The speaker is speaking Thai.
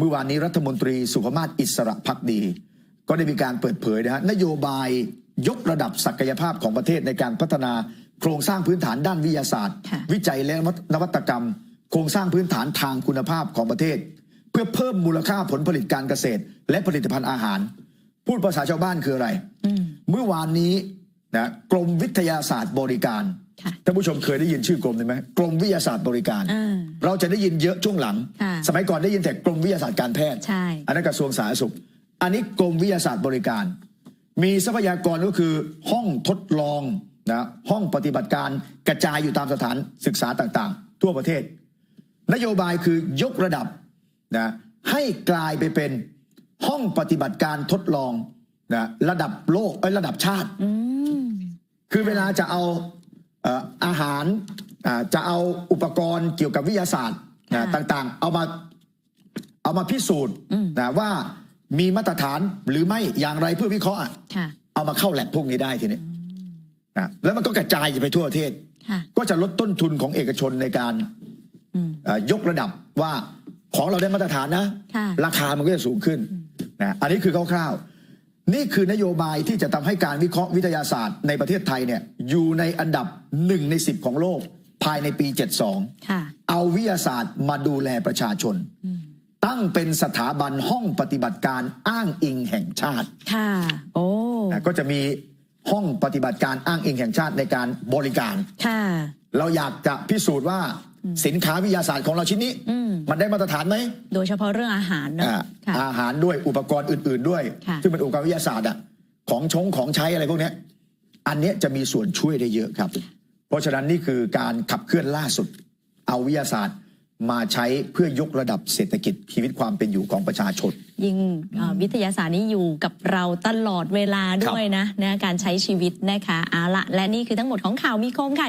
เมื่อวานนี้รัฐมนตรีสุขมาศอิสระพักดี ก็ได้มีการเปิดเผยนะฮะนโยบายยกระดับศักยภาพของประเทศในการพัฒนาโครงสร้างพื้นฐานด้านวิทยาศาสตร์ค่ะวิจัยและนวัตกรรม โครงสร้างพื้นฐานทางคุณภาพของประเทศ เพื่อเพิ่มมูลค่าผลผลิตการเกษตร และผลิตภัณฑ์อาหาร พูดภาษาชาวบ้านคืออะไรอืมเมื่อวานนี้นะกรมวิทยาศาสตร์บริการค่ะ ท่านผู้ชมเคยได้ยินชื่อกรมไหมกรมวิทยาศาสตร์บริการอ่าเราจะได้ยินเยอะช่วงหลังค่ะสมัยก่อนได้ยินแต่กรมวิทยาศาสตร์การแพทย์ใช่อันนั้นกระทรวงสาธารณสุข อันนี้กรมวิทยาศาสตร์บริการ มีทรัพยากรก็คือห้องทดลองนะห้องปฏิบัติการกระจายอยู่ตามสถานศึกษาต่างๆ ทั่วประเทศ นโยบายคือยกระดับนะให้กลายไปเป็นห้องปฏิบัติการทดลองนะระดับโลกเอ้ยระดับชาติอืมคือเวลาจะเอาเอ่ออาหารอ่าจะเอาอุปกรณ์เกี่ยวกับวิทยาศาสตร์นะค่ะต่างๆ เอามาเอามาพิสูจน์อืมนะว่ามีมาตรฐานหรือไม่อย่างไรเพื่อวิเคราะห์อะค่ะเอามาเข้าแลบพวกนี้ได้ทีนี้นะแล้วมันก็กระจายไปทั่วประเทศค่ะก็จะลดต้นทุนของเอกชนในการอืมเอ่อยกระดับว่าของเราได้มาตรฐานนะค่ะราคามันก็จะสูงขึ้นนะอันนี้คือคร่าวๆ นี่คือนโยบายที่จะทำให้การวิเคราะห์วิทยาศาสตร์ในประเทศไทยเนี่ยอยู่ในอันดับหนึ่งในสิบของโลกภายในปี 72ค่ะเอาวิทยาศาสตร์มาดูแลประชาชน ตั้งเป็นสถาบันห้องปฏิบัติการอ้างอิงแห่งชาติ ค่ะ โอ้นะก็จะมี ห้องปฏิบัติการอ้างอิงแห่งชาติในการบริการ ค่ะ เราอยากจะพิสูจน์ว่าสินค้าวิทยาศาสตร์ของเราชิ้นนี้อืมมันได้มาตรฐานไหม โดยเฉพาะเรื่องอาหารเนอะอ่าค่ะอาหารด้วยอุปกรณ์อื่น ๆ ด้วยค่ะซึ่งเป็นอุปกรณ์วิทยาศาสตร์อะของชงของใช้อะไรพวกเนี้ยอันเนี้ยจะมีส่วนช่วยได้เยอะครับ เพราะฉะนั้นนี่คือการขับเคลื่อนล่าสุด เอาวิทยาศาสตร์ มาใช้เพื่อยกระดับเศรษฐกิจชีวิตความเป็นอยู่ของประชาชน ยิ่งเอ่อวิทยาศาสตร์นี้อยู่กับเราตลอดเวลาด้วยนะนะการใช้ชีวิตนะคะเอาละและนี่คือทั้งหมดของข่าวมีคมค่ะ